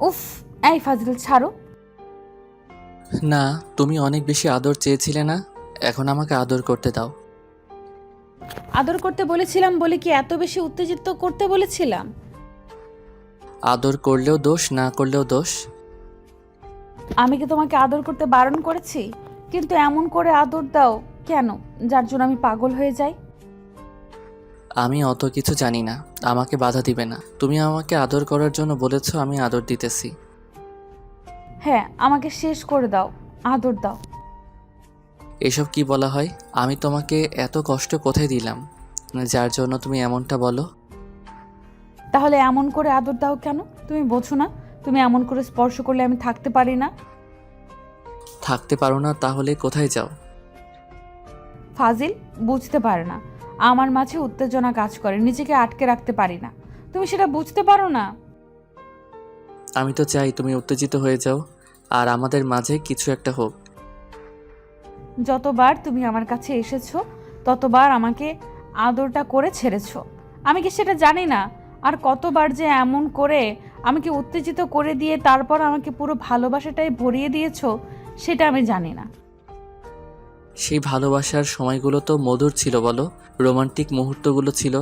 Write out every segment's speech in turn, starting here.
উফ এই ফাজিল ছাড়ো। না তুমি অনেক বেশি আদর চেয়েছিলে না? এখন আমাকে আদর করতে দাও। আদর করতে বলেছিলাম বলে কি এত বেশি উত্তেজিত করতে বলেছিলাম? আদর করলেও দোষ না করলেও দোষ। আমি কি তোমাকে আদর করতে বারণ করেছি? কিন্তু এমন করে আদর দাও কেন যার জন্য আমি পাগল হয়ে যাই? আমি অত কিছু জানি না। আমাকে বাধা দিবে না। তুমি আমাকে আদর করার জন্য বলেছ আমি আদর দিতেছি। হ্যাঁ আমাকে শেষ করে দাও। আদর দাও। এসব কি বলা হয়? আমি তোমাকে এত কষ্ট কোথায় দিলাম? যার জন্য তুমি এমনটা বলো। তাহলে এমন করে আদর দাও কেন? তুমি বোঝো না। তুমি এমন করে স্পর্শ করলে আমি থাকতে পারি না। থাকতে পারো না তাহলে কোথায় যাও? ফাজিল বুঝতে পারে না। আমার মাঝে উত্তেজনা কাজ করে নিজেকে আটকে রাখতে পারি না। তুমি সেটা বুঝতে পারো না? আমি তো চাই তুমি উত্তেজিত হয়ে যাও আর আমাদের মাঝে কিছু একটা হোক। যতবার তুমি আমার কাছে এসেছ ততবার আমাকে আদরটা করে ছেড়েছো। আমি কি সেটা জানি না? আর কতবার যে এমন করে আমাকে উত্তেজিত করে দিয়ে তারপর আমাকে পুরো ভালোবাসাটাই ভরিয়ে দিয়েছ সেটা আমি জানি না। সেই ভালোবাসার সময়গুলো তো মধুর ছিল বলো? রোমান্টিক মুহূর্তগুলো ছিল।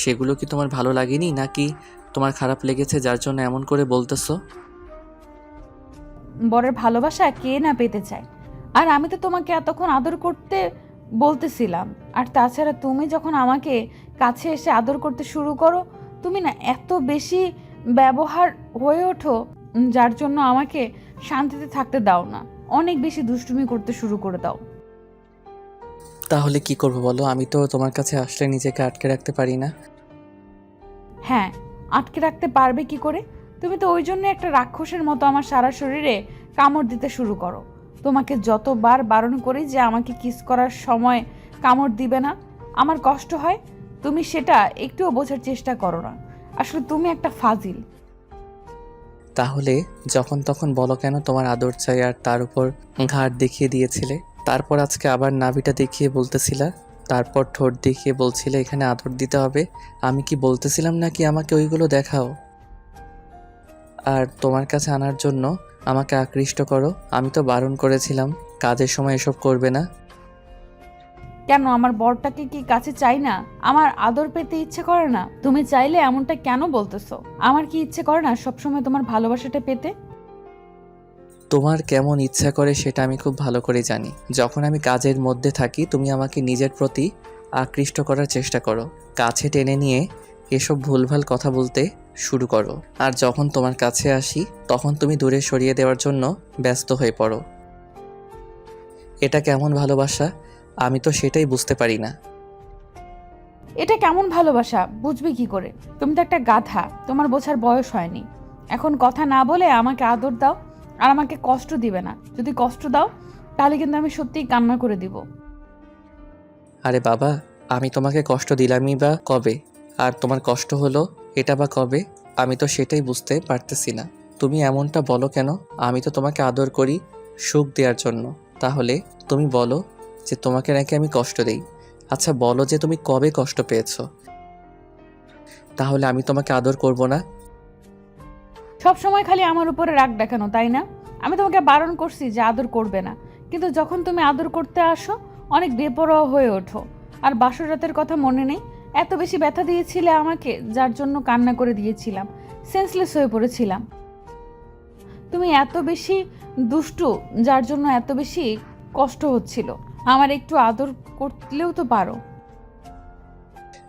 সেগুলো কি তোমার ভালো লাগেনি, নাকি তোমার খারাপ লেগেছে যার জন্য এমন করে বলতেছো? বরের ভালোবাসা কে না পেতে চায়? আর আমি তো তোমাকে এতক্ষণ আদর করতে বলতেছিলাম। আর তাছাড়া তুমি যখন আমাকে কাছে এসে আদর করতে শুরু করো, তুমি না এত বেশি ব্যবহার হয়ে ওঠো যার জন্য আমাকে শান্তিতে থাকতে দাও না। অনেক বেশি দুষ্টুমি করতে শুরু করে দাও। তাহলে কি করব বলো? আমি তো তোমার কাছে আসলে নিজেকে আটকে রাখতে পারি না। হ্যাঁ আটকে রাখতে পারবে কি করে? তুমি তো ওই জন্য একটা রাক্ষসের মতো আমার সারা শরীরে কামড় দিতে শুরু করো। তোমাকে যতবার বারণ করি যে আমাকে কিস করার সময় কামড় দিবে না আমার কষ্ট হয় তুমি সেটা একটুও বোঝার চেষ্টা করো না। আসলে তুমি একটা ফাজিল। তাহলে যখন তখন বলো কেন তোমার আদর চাই আর তার উপর ঘাট দেখিয়ে দিয়েছিলে? তারপর আজকে আবার নাভিটা দেখিয়ে বলতেছিলা। তারপর ঠোঁট দেখিয়ে বলছিলে, এখানে আদর দিতে হবে। আমি কি বলতেছিলাম নাকি আমাকে ওইগুলো দেখাও? আর তোমার কাছে আনার জন্য আমাকে আকৃষ্ট করো। আমি তো বারণ করেছিলাম, কাজের সময় এসব করবে না। কেন? আমার বরটাকে কি কাছে চাই না? আমার আদর পেতে ইচ্ছে করে না? তুমি চাইলে এমনটা কেন বলতেছো? আমার কি ইচ্ছে করে না সবসময় তোমার ভালোবাসাটা পেতে? তোমার কেমন ইচ্ছা করে সেটা আমি খুব ভালো করে জানি। যখন আমি কাজের মধ্যে থাকি, তুমি আমাকে নিজের প্রতি আকৃষ্ট করার চেষ্টা করো। কাছে টেনে নিয়ে এসব ভুলভাল কথা বলতে শুরু করো। আর যখন তোমার কাছে আসি, তখন তুমি দূরে সরিয়ে দেওয়ার জন্য ব্যস্ত হয়ে পড়ো। এটা কেমন ভালোবাসা? আমি তো সেটাই বুঝতে পারি না। এটা কেমন ভালোবাসা? বুঝবে কি করে? তুমি তো একটা গাধা, তোমার বোঝার বয়স হয়নি। এখন কথা না বলে আমাকে আদর দাও। আর আমাকে কষ্ট দিবে না। যদি কষ্ট দাও, তাহলে কিন্তু আমি সত্যিই কান্না করে দিব। আরে বাবা, আমি তোমাকে কষ্ট দিলামই বা কবে? আর তোমার কষ্ট হলো এটা বা কবে? আমি তো সেটাই বুঝতে পারতেছি না। তুমি এমনটা বলো কেন? আমি তো তোমাকে আদর করি সুখ দেওয়ার জন্য। তাহলে তুমি বলো যে তোমাকে নাকি আমি কষ্ট দেই। আচ্ছা বলো যে তুমি কবে কষ্ট পেয়েছ? তাহলে আমি তোমাকে আদর করব না? সব সময় খালি আমার উপরে রাগ দেখানো, তাই না? আমি তোমাকে বারণ করছি যে আদর করবে না। কিন্তু যখন তুমি আদর করতে আসো, অনেক বেপরোয়া হয়ে ওঠো। আর বাসর রাতের কথা মনে নেই? এত বেশি ব্যথা দিয়েছিলে আমাকে, যার জন্য কান্না করে দিয়েছিলাম। সেন্সলেস হয়ে পড়েছিলাম। তুমি এত বেশি দুষ্টু, যার জন্য এত বেশি কষ্ট হচ্ছিল। আমার একটু আদর করলেও তো পারো।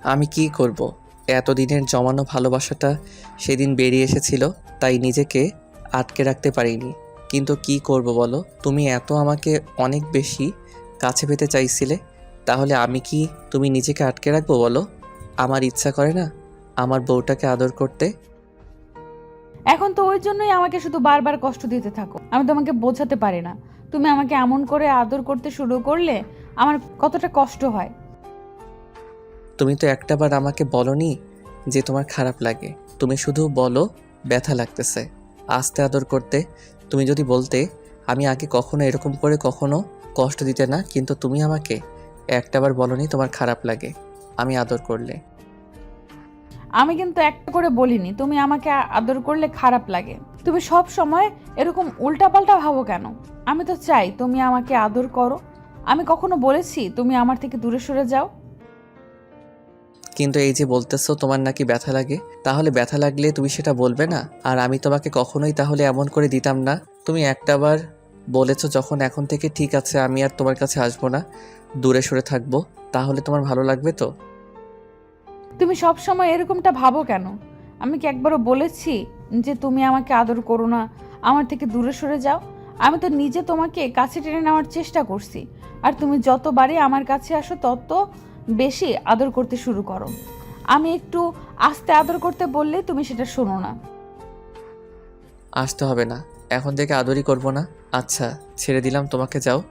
আমি কি করব? এতদিনের জমানো ভালোবাসাটা সেদিন বেরিয়ে এসেছিল। তাই নিজেকে আটকে রাখতে পারিনি। কিন্তু কি করব বলো? তুমি এত আমাকে অনেক বেশি কাছে পেতে চাইছিলে তাহলে আমি কি তুমি নিজেকে আটকে রাখব বলো? আমার ইচ্ছা করে না আমার বউটাকে আদর করতে। এখন তো ওই জন্যই আমাকে শুধু বারবার কষ্ট দিতে থাকো। আমি তোমাকে বোঝাতে পারি না। তুমি আমাকে এমন করে আদর করতে শুরু করলে আমার কতটা কষ্ট হয়। তুমি তো একটাবার আমাকে বলনি যে তোমার খারাপ লাগে। তুমি শুধু বলো ব্যথা লাগতেছে। আস্তে আদর করতে। তুমি যদি বলতে, আমি আগে কখনো এরকম করে কখনো কষ্ট দিতে না, কিন্তু তুমি আমাকে একটাবার বলনি, তোমার খারাপ লাগে। আমি আদর করলে। আমি কিন্তু একটা করে বলিনি, তুমি আমাকে আদর করলে খারাপ লাগে। তুমি সব সময় এরকম উল্টাপাল্টা ভাবো কেন? আমি তো চাই তুমি আমাকে আদর করো। আমি কখনো বলেছি, তুমি আমার থেকে দূরে সরে যাও। কিন্তু এই যে বলতেছো তোমার নাকি ব্যথা লাগে, তাহলে ব্যথা লাগলে তুমি সেটা বলবে না। আর আমি তোমাকে কখনোই তাহলে এমন করে দিতাম না। তুমি একটাবার বলেছ যখন এখন থেকে ঠিক আছে, আমি আর তোমার কাছে আসব না, দূরে সরে থাকব, তাহলে তোমার ভালো লাগবে তো? তুমি সব সময় এরকমটা ভাবো কেন? আমি কি একবারও বলেছি যে তুমি আমাকে আদর করো না, আমার থেকে দূরে সরে যাও? আমি তো নিজে তোমাকে কাছে টেনে নেওয়ার চেষ্টা করছি। আর তুমি যতবারই আমার কাছে আসো, তত বেশি আদর করতে শুরু করো। আমি একটু আস্তে আদর করতে বললে তুমি সেটা শোনো না। আসতে হবে না। এখন থেকে আদরই করব না। আচ্ছা ছেড়ে দিলাম তোমাকে যাও।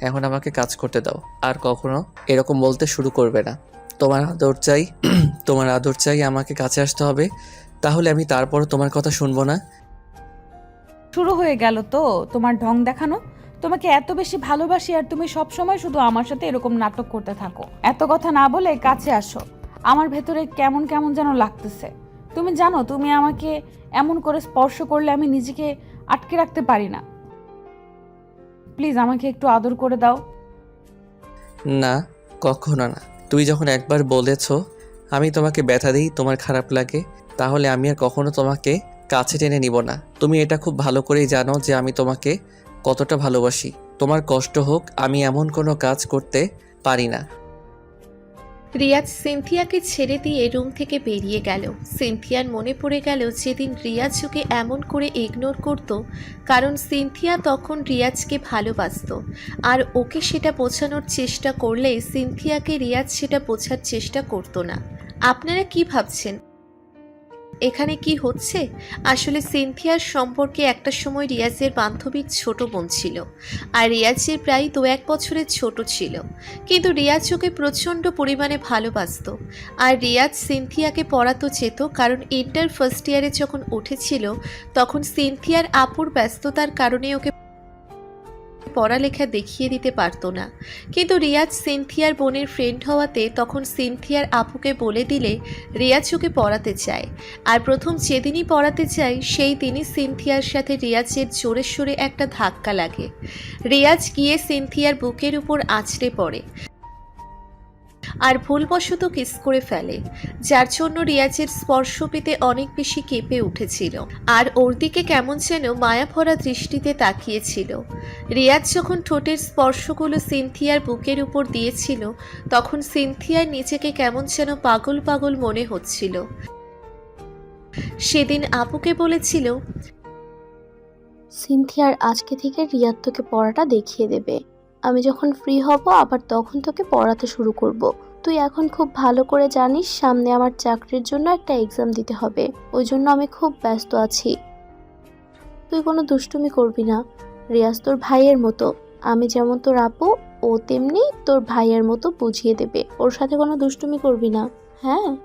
এখন আমাকে কাজ করতে দাও। আর কখনো এরকম বলতে শুরু করবে না। তোমার আদর চাই তোমার আদর চাই আমাকে কাছে আসতে হবে। তাহলে আমি তারপরও তোমার কথা শুনব না। শুরু হয়ে গেল তো তোমার ঢং দেখানো? তোমাকে এত বেশি ভালোবাসি আর তুমি সব সময় শুধু আমার সাথে এরকম নাটক করতে থাকো। এত কথা না বলে কাছে আসো। আমার ভেতরে কেমন কেমন যেন লাগতেছে। তুমি জানো, তুমি আমাকে এমন করে স্পর্শ করলে আমি নিজেকে আটকে রাখতে পারি না। প্লিজ আমাকে একটু আদর করে দাও। না, কখনো না। তুমি যখন একবার বলেছ, আমি তোমাকে ব্যথা দিই, তোমার খারাপ লাগে, তাহলে আমি আর কখনো তোমাকে কাছে টেনে নিব না। তুমি এটা খুব ভালো করেই জানো যে আমি তোমাকে কতটা ভালোবাসি। তোমার কষ্ট হোক, আমি এমন কোনো কাজ করতে পারি না। রিয়াজ সিনথিয়াকে ছেড়ে দিয়ে রুম থেকে বেরিয়ে গেল। সিনথিয়ার মনে পড়ে গেল যেদিন রিয়াজ ওকে এমন করে ইগনোর করত, কারণ সিনথিয়া তখন রিয়াজকে ভালোবাসত। আর ওকে সেটা বোঝানোর চেষ্টা করলে সিনথিয়াকে রিয়াজ সেটা বোঝার চেষ্টা করতো না। আপনারা কি ভাবছেন? এখানে কি হচ্ছে? আসলে সিনথিয়ার সম্পর্কে একটা সময় রিয়াজের বান্ধবীর ছোট বোন ছিল, আর রিয়াজের প্রায় দু এক বছরের ছোট ছিল। কিন্তু রিয়াজ ওকে প্রচণ্ড পরিমাণে ভালোবাসত, আর রিয়াজ সিনথিয়াকে পড়াতো চেত, কারণ ইন্টার ফার্স্ট ইয়ারে যখন উঠেছিল, তখন সিনথিয়ার আপুর ব্যস্ততার কারণে ওকে পড়ালেখা দেখিয়ে দিতে পারতো না। কিন্তু রিয়াজ সিনথিয়ার বোনের ফ্রেন্ড হওয়াতে তখন সিনথিয়ার আপুকে বলে দিলে রিয়াজ ওকে পড়াতে চায়। আর প্রথম যেদিনই পড়াতে চায়, সেই দিনই সিনথিয়ার সাথে রিয়াজের জোরে সোরে একটা ধাক্কা লাগে। রিয়াজ গিয়ে সিনথিয়ার বুকের উপর আছড়ে পড়ে। আর ভুলবশত কিস করে ফেলে, যার জন্য রিয়াজের স্পর্শ পেতে অনেক বেশি কেঁপে উঠেছিল। আর ওর দিকে কেমন যেন মায়াভরা দৃষ্টিতে তাকিয়েছিল। রিয়াজ যখন ঠোঁটের স্পর্শগুলো সিনথিয়ার বুকের উপর দিয়েছিল, তখন সিনথিয়ার নিজেকে কেমন যেন পাগল পাগল মনে হচ্ছিল। সেদিন আপুকে বলেছিল, সিনথিয়ার আজকে থেকে রিয়াদ তোকে পড়াটা দেখিয়ে দেবে। আমি যখন ফ্রি হব, আবার তখন তোকে পড়াতে শুরু করব। তুই এখন খুব ভালো করে জানিস, সামনে আমার চাকরির জন্য একটা এক্সাম দিতে হবে। ওই জন্য আমি খুব ব্যস্ত আছি। তুই কোনো দুষ্টুমি করবি না। রিয়াজ তোর ভাইয়ের মতো। আমি যেমন তোর আপু, ও তেমনি তোর ভাইয়ের মতো বুঝিয়ে দেবে। ওর সাথে কোনো দুষ্টুমি করবি না। হ্যাঁ?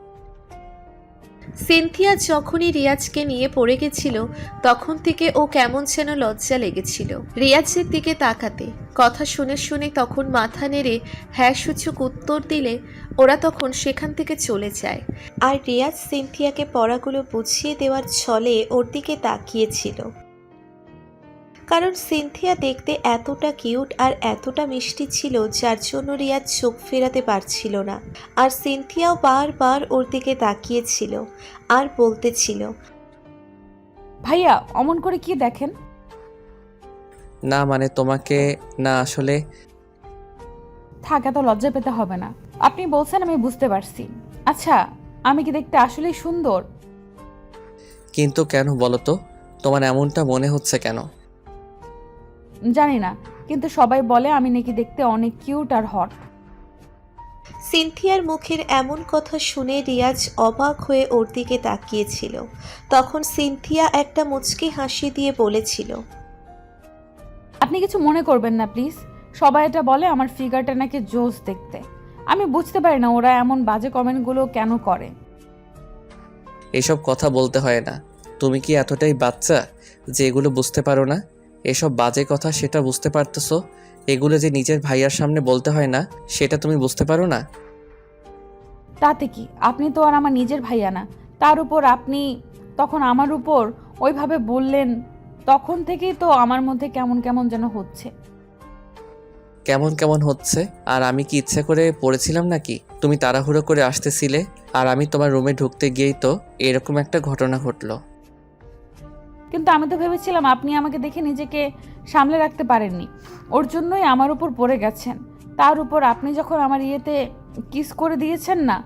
সিনথিয়া যখনই রিয়াজকে নিয়ে পড়ে গেছিল, তখন থেকে ও কেমন যেন লজ্জা লেগেছিল। রিয়াজের দিকে তাকাতে, কথা শুনে শুনে তখন মাথা নেড়ে হ্যাঁ সূচক উত্তর দিলে, ওরা তখন সেখান থেকে চলে যায়। আর রিয়াজ সিনথিয়াকে পড়াগুলো বুঝিয়ে দেওয়ার ছলে ওর দিকে তাকিয়েছিল। কারণ সিনথিয়া দেখতে এতটা কিউট আর এতটা মিষ্টি ছিল যার জন্য রিয়াজ চোখ ফেরাতে পারছিল না। আর সিনথিয়াও বারবার ওর দিকে তাকিয়েছিল আর বলতেছিল ভাইয়া অমন করে কি দেখেন? না মানে তোমাকে না আসলে থাক এত লজ্জা পেতে হবে না। আপনি বলছেন আমি বুঝতে পারছি। আচ্ছা আমি কি দেখতে আসলেই সুন্দর? কিন্তু কেন বলো তো? তোমার এমনটা মনে হচ্ছে কেন? জানি না কিন্তু সবাই বলে আমি নাকি দেখতে অনেক কিউট আর হট। সিনথিয়ার মুখের এমন কথা শুনে রিয়াজ অবাক হয়ে ওর দিকে তাকিয়েছিল। তখন সিনথিয়া একটা মুচকি হাসি দিয়ে বলেছিল আপনি কিছু মনে করবেন না প্লিজ। সবাই এটা বলে আমার ফিগারটা নাকি জোস দেখতে। আমি বুঝতে পারি না ওরা এমন বাজে কমেন্টগুলো কেন করে। এসব কথা বলতে হয় না। তুমি কি এতটাই বাচ্চা যে এগুলো বুঝতে পারো না? এসব বাজে কথা সেটা বুঝতে পারতেছো? এগুলো যে নিজের ভাইয়ার সামনে বলতে হয় না সেটা তুমি বুঝতে পারো না? তাতে কি? আপনি তো আর আমার নিজের ভাইয়া না। তার উপর আপনি তখন আমার উপর ওইভাবে বললেন তখন থেকেই তো আমার মধ্যে কেমন কেমন যেন হচ্ছে। কেমন কেমন হচ্ছে? আর আমি কি ইচ্ছে করে পড়েছিলাম নাকি? তুমি তাড়াহুড়ো করে আসতেছিলে আর আমি তোমার রুমে ঢুকতে গিয়েই তো এরকম একটা ঘটনা ঘটলো। কিন্তু আমি তো ভেবেছিলাম আপনি আমাকে দেখে নিজেকে সামলে রাখতে পারেননি। ওর জন্যই আমার উপর পড়ে গেছেন। তার উপর আপনি যখন আমার ইয়েতে কিস করে দিয়েছেন না,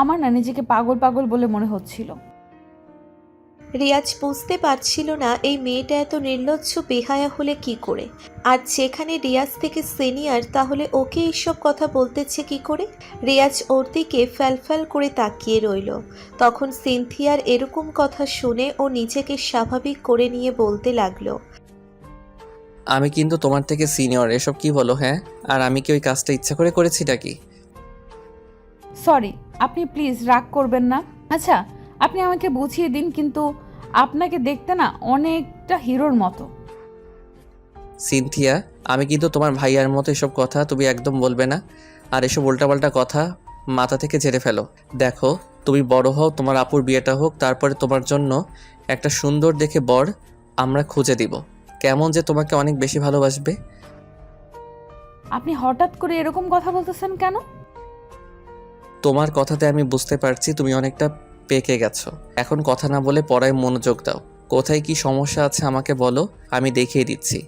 আমার না নিজেকে পাগল পাগল বলে মনে হচ্ছিল। রিয়াজ বুঝতে পারছিল না এই মেয়েটা এত নির্লজ্জ বেহায়া হলে কি করে? আর যেখানে রিয়াজ থেকে সিনিয়র তাহলে ওকে এইসব কথা বলতেছে কি করে? রিয়াজ ওর দিকে ফ্যালফ্যাল করে তাকিয়ে রইল। তখন সিনথিয়ার এরকম কথা শুনে ও নিজেকে স্বাভাবিক করে নিয়ে বলতে লাগল আমি কিন্তু তোমার থেকে সিনিয়র এসব কি বলো হ্যাঁ? আর আমি কি ওই কাজটা ইচ্ছা করে করেছি নাকি সরি আপনি প্লিজ রাগ করবেন না। আচ্ছা আপনি আমাকে বুঝিয়ে দিন কিন্তু আপনাকে দেখতে না অনেকটা হিরোর মতো। সিনথিয়া আমি কিন্তু তোমার ভাইয়ার মতো এসব কথা তুমি একদম বলবে না। আর এসব উল্টাপাল্টা কথা মাথা থেকে ঝেড়ে ফেলো। দেখো তুমি বড় হও তোমার আপুর বিয়েটা হোক তারপরে তোমার জন্য একটা সুন্দর দেখে বর আমরা খুঁজে দিব। কেমন যে তোমাকে অনেক বেশি ভালোবাসবে। আপনি হঠাৎ করে এরকম কথা বলতেছেন কেন? তোমার কথাতে আমি বুঝতে পারছি তুমি অনেকটা পেকে গেছো। এখন কথা না বলে পড়ায় মনোযোগ দাও। কোথায় কি সমস্যা আছে আমাকে বলো, আমি দেখিয়ে দিচ্ছি।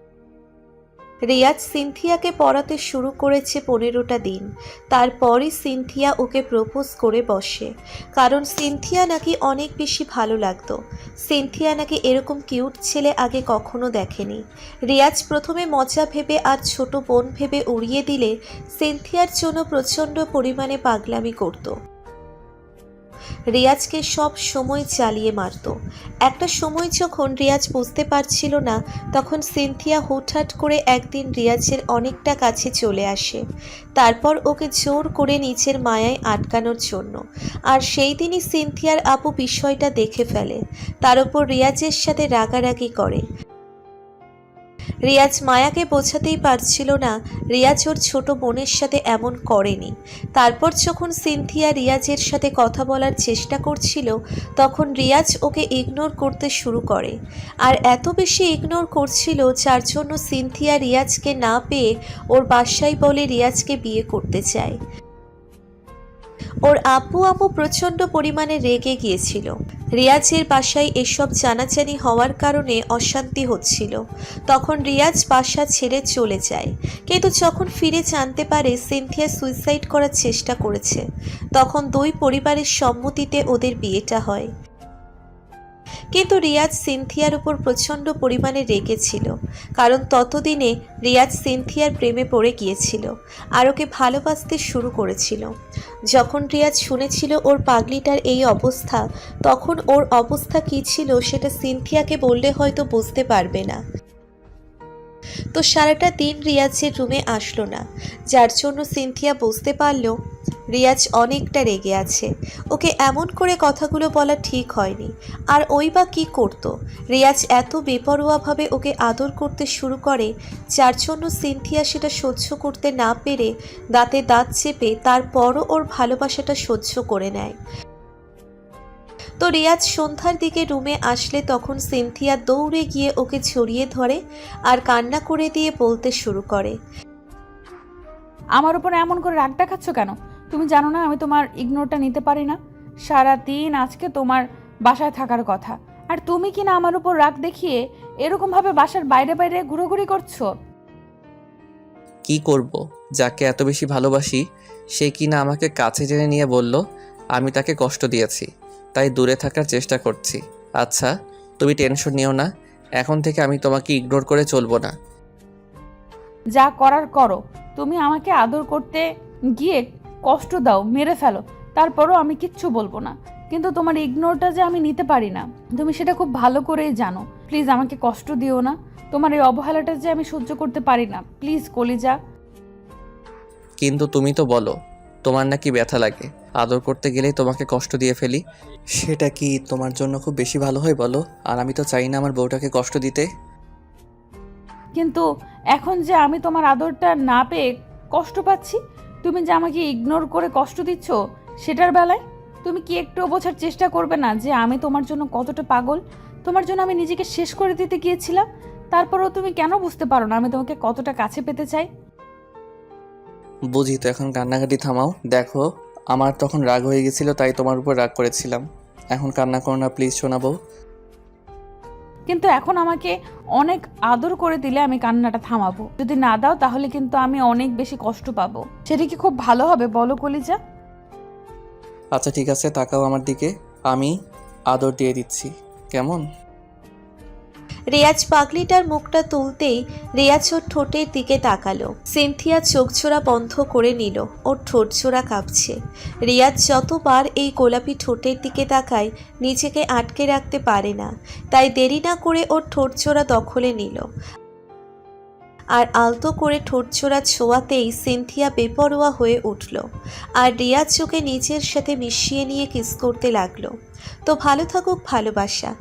রিয়াজ সিনথিয়াকে পড়াতে শুরু করেছে পনেরোটা দিন। তারপরই সিনথিয়া ওকে প্রপোজ করে বসে। কারণ সিনথিয়া নাকি অনেক বেশি ভালো লাগতো। সিনথিয়া নাকি এরকম কিউট ছেলে আগে কখনো দেখেনি। রিয়াজ প্রথমে মজা ভেবে আর ছোট বোন ভেবে উড়িয়ে দিলে সিনথিয়ার জন্য প্রচণ্ড পরিমাণে পাগলামি করতো। রিয়াজকে সব সময় চালিয়ে মারত। একটা সময় যখন রিয়াজ বুঝতে পারছিল না, তখন সিনথিয়া হুটহাট করে একদিন রিয়াজের অনেকটা কাছে চলে আসে। তারপর ওকে জোর করে নিচের মায়ায় আটকানোর জন্য। আর সেই দিনই সিনথিয়ার আপু বিষয়টা দেখে ফেলে। তার উপর রিয়াজের সাথে রাগারাগি করে। রিয়াজ মায়াকে বোঝাতেই পারছিল না রিয়াজ ওর ছোট বোনের সাথে এমন করেনি। তারপর যখন সিনথিয়া রিয়াজের সাথে কথা বলার চেষ্টা করছিল, তখন রিয়াজ ওকে ইগনোর করতে শুরু করে। আর এত বেশি ইগনোর করছিল যার জন্য সিনথিয়া রিয়াজকে না পেয়ে ওর বাসায় বলে রিয়াজকে বিয়ে করতে চায়। ওর আপু আপু প্রচণ্ড পরিমাণে রেগে গিয়েছিল। রিয়াজের বাসায় এসব জানাজানি হওয়ার কারণে অশান্তি হচ্ছিল। তখন রিয়াজ বাসা ছেড়ে চলে যায়। কিন্তু যখন ফিরে জানতে পারে সিনথিয়া সুইসাইড করার চেষ্টা করেছে, তখন দুই পরিবারের সম্মতিতে ওদের বিয়েটা হয়। কিন্তু রিয়াজ সিনথিয়ার উপর প্রচণ্ড পরিমাণে রেগেছিল কারণ ততদিনে রিয়াজ সিনথিয়ার প্রেমে পড়ে গিয়েছিল, আর ওকে ভালোবাসতে শুরু করেছিল। যখন রিয়াজ শুনেছিল ওর পাগলিটার এই অবস্থা, তখন ওর অবস্থা কী ছিল সেটা সিনথিয়াকে বললে হয়তো বুঝতে পারবে না। তো সারাটা দিন রিয়াজের রুমে আসলো না, যার জন্য সিনথিয়া বুঝতে পারল রিয়াজ অনেকটা রেগে আছে। ওকে এমন করে কথাগুলো বলা ঠিক হয়নি। আর ওই বা কী করতো? রিয়াজ এত বেপরোয়াভাবে ওকে আদর করতে শুরু করে, যার জন্য সিনথিয়া সেটা সহ্য করতে না পেরে দাঁতে দাঁত চেপে তারপরও ওর ভালোবাসাটা সহ্য করে নেয়। তো রিয়াজ সন্ধ্যার দিকে রুমে আসলে তখন সিনথিয়া দৌড়ে গিয়ে ওকে ছড়িয়ে ধরে আর কান্না করে দিয়ে বলতে শুরু করে। আমার উপর এমন করে রাগ দেখাচ্ছ কেন? তুমি জানো না আমি তোমার ইগনোরটা নিতে পারি না। সারা দিন আজকে তোমার বাসায় থাকার কথা। আর তুমি কি না আমার উপর রাগ দেখিয়ে এরকমভাবে বাসার বাইরে বাইরে ঘুরোঘুরি করছ? কি করব? যাকে এত বেশি ভালোবাসি সে কি না আমাকে কাছে টেনে নিয়ে বলল আমি তাকে কষ্ট দিয়েছি তাই দূরে থাকার চেষ্টা করছি। আচ্ছা তুমি টেনশন নিও না এখন থেকে আমি তোমাকে ইগনোর করে চলবো না। যা করার করো। তুমি আমাকে আদর করতে গিয়ে কষ্ট দাও মেরে ফেলো। তারপরও আমি কিচ্ছু বলব না। কিন্তু তোমার ইগনোরটা যে আমি নিতে পারি না তুমি সেটা খুব ভালো করেই জানো। প্লিজ আমাকে কষ্ট দিও না। তোমার এই অবহেলাটা যে আমি সহ্য করতে পারি না প্লিজ কলিজা। কিন্তু তুমি তো বলো তোমার নাকি ব্যথা লাগে। আদর করতে গেলেই তোমাকে কষ্ট দিয়ে ফেলি। সেটা কি তোমার জন্য খুব বেশি ভালো হয় বলো? আর আমি তো চাই না আমার বউটাকে কষ্ট দিতে। কিন্তু এখন যে আমি তোমার আদরটা না পেয়ে কষ্ট পাচ্ছি তুমি যে আমাকে ইগনোর করে কষ্ট দিচ্ছ সেটার বেলায় তুমি কি একটুও বোঝার চেষ্টা করবে না যে আমি তোমার জন্য কতটা পাগল? তোমার জন্য আমি নিজেকে শেষ করে দিতে গিয়েছিলাম, তারপরেও তুমি কেন বুঝতে পারো না আমি তোমাকে কতটা কাছে পেতে চাই? বুঝি তো, এখন কান্নাকাটি থামাও। দেখো, আমার তখন রাগ হয়ে গেছিল, তাই তোমার উপর রাগ করেছিলাম। এখন কান্না করো না প্লিজ শোনাবো। কিন্তু এখন আমাকে অনেক আদর করে দিলে আমি কান্নাটা থামাবো। যদি না দাও, তাহলে কিন্তু আমি অনেক বেশি কষ্ট পাবো। সেটা কি খুব ভালো হবে, বলো কলিজা? আচ্ছা ঠিক আছে, তাকাও আমার দিকে। আমি আদর দিয়ে দিচ্ছি। কেমন? রেয়াজ পাগলিটার মুখটা তুলতেই রেয়াজ ওর ঠোঁটের দিকে তাকালো। সিনথিয়া চোখ ছোড়া বন্ধ করে নিল। ওর ঠোঁট ছোড়া কাঁপছে। রেয়াজ যতবার এই গোলাপি ঠোঁটের দিকে তাকায়, নিজেকে আটকে রাখতে পারে না। তাই দেরি না করে ওর ঠোঁট ছোড়া দখলে নিল। আর আলতো করে ঠোঁট ছোড়া ছোঁয়াতেই সিনথিয়া বেপরোয়া হয়ে উঠল। আর রিয়াজ চোখে নিজের সাথে মিশিয়ে নিয়ে কিস করতে লাগল। তো ভালো থাকুক ভালোবাসা।